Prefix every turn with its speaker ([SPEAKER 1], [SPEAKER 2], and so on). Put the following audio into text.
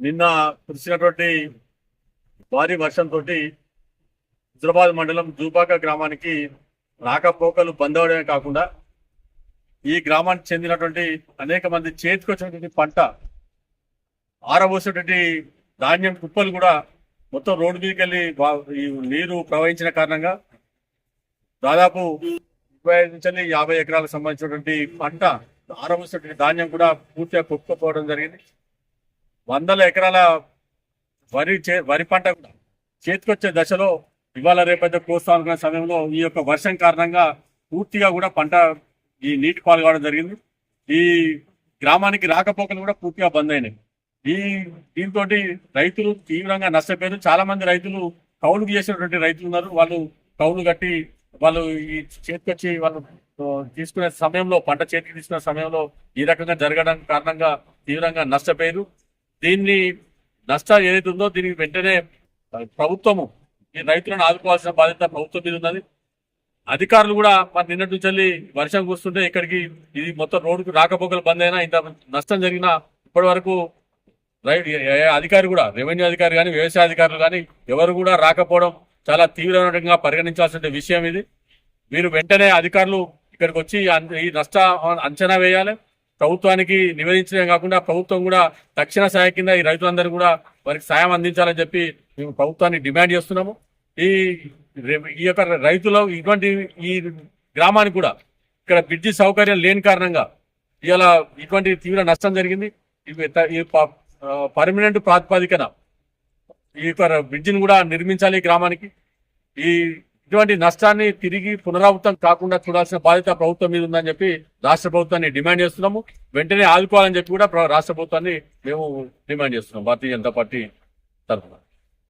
[SPEAKER 1] నిన్న కురిసినటువంటి భారీ వర్షంతో హుజరాబాద్ మండలం జూపాక గ్రామానికి రాకపోకలు బంద్ అవడమే కాకుండా ఈ గ్రామానికి చెందినటువంటి అనేక మంది చేతికొచ్చినటువంటి పంట ఆరబోసేటువంటి ధాన్యం కుప్పలు కూడా మొత్తం రోడ్డు మీదకి వెళ్ళి నీరు ప్రవహించిన కారణంగా దాదాపు ముప్పై ఐదు నుంచి యాభై ఎకరాలకు సంబంధించినటువంటి పంట ఆరబోసేటువంటి ధాన్యం కూడా పూర్తిగా కుక్కుపోవడం జరిగింది. వందల ఎకరాల వరి చే వరి పంట చేతికొచ్చే దశలో ఇవాళ రేపైతే కోస్తా అనుకున్న సమయంలో ఈ యొక్క వర్షం కారణంగా పూర్తిగా కూడా పంట ఈ నీటి పాలు కావడం జరిగింది. ఈ గ్రామానికి రాకపోకలు కూడా పూర్తిగా బంద్ అయినాయి. ఈ దీంతో రైతులు తీవ్రంగా నష్టపోయారు. చాలా మంది రైతులు కౌలు చేసినటువంటి రైతులు ఉన్నారు. వాళ్ళు కౌలు కట్టి వాళ్ళు ఈ చేతికొచ్చి వాళ్ళు తీసుకునే సమయంలో పంట చేతికి తీసుకునే సమయంలో ఈ రకంగా జరగడం కారణంగా తీవ్రంగా నష్టపోయారు. దీన్ని నష్టం ఏదైతే ఉందో దీనికి వెంటనే ప్రభుత్వము ఈ రైతులను ఆదుకోవాల్సిన బాధ్యత ప్రభుత్వం మీద ఉన్నది. అధికారులు కూడా మరి నిన్నటి నుంచి వెళ్ళి వర్షం కురుస్తుంటే ఇక్కడికి ఇది మొత్తం రోడ్డుకు రాకపోకలు బంద్ అయినా ఇంత నష్టం జరిగినా ఇప్పటి వరకు అధికారి కూడా రెవెన్యూ అధికారి కానీ వ్యవసాయ అధికారులు కానీ ఎవరు కూడా రాకపోవడం చాలా తీవ్రంగా పరిగణించాల్సిన విషయం ఇది. మీరు వెంటనే అధికారులు ఇక్కడికి వచ్చి ఈ నష్ట అంచనా వేయాలి. ప్రభుత్వానికి నివేదించడమే కాకుండా ప్రభుత్వం కూడా తక్షణ సహాయ కింద ఈ రైతులందరూ కూడా వారికి సాయం అందించాలని చెప్పి మేము ప్రభుత్వాన్ని డిమాండ్ చేస్తున్నాము. ఈ ఈ యొక్క రైతులు ఇటువంటి ఈ గ్రామానికి కూడా ఇక్కడ బ్రిడ్జి సౌకర్యం లేని కారణంగా ఇలా ఇటువంటి తీవ్ర నష్టం జరిగింది. ఈ పర్మనెంట్ ప్రాతిపదికన ఈ యొక్క బ్రిడ్జిని కూడా నిర్మించాలి గ్రామానికి. ఈ ఇటువంటి నష్టాన్ని తిరిగి పునరావృతం కాకుండా చూడాల్సిన బాధ్యత ప్రభుత్వం మీద ఉందని చెప్పి రాష్ట్ర ప్రభుత్వాన్ని డిమాండ్ చేస్తున్నాము. వెంటనే ఆదుకోవాలని చెప్పి కూడా రాష్ట్ర ప్రభుత్వాన్ని మేము డిమాండ్ చేస్తున్నాం. భారతీయ జనతా పార్టీ తరఫున.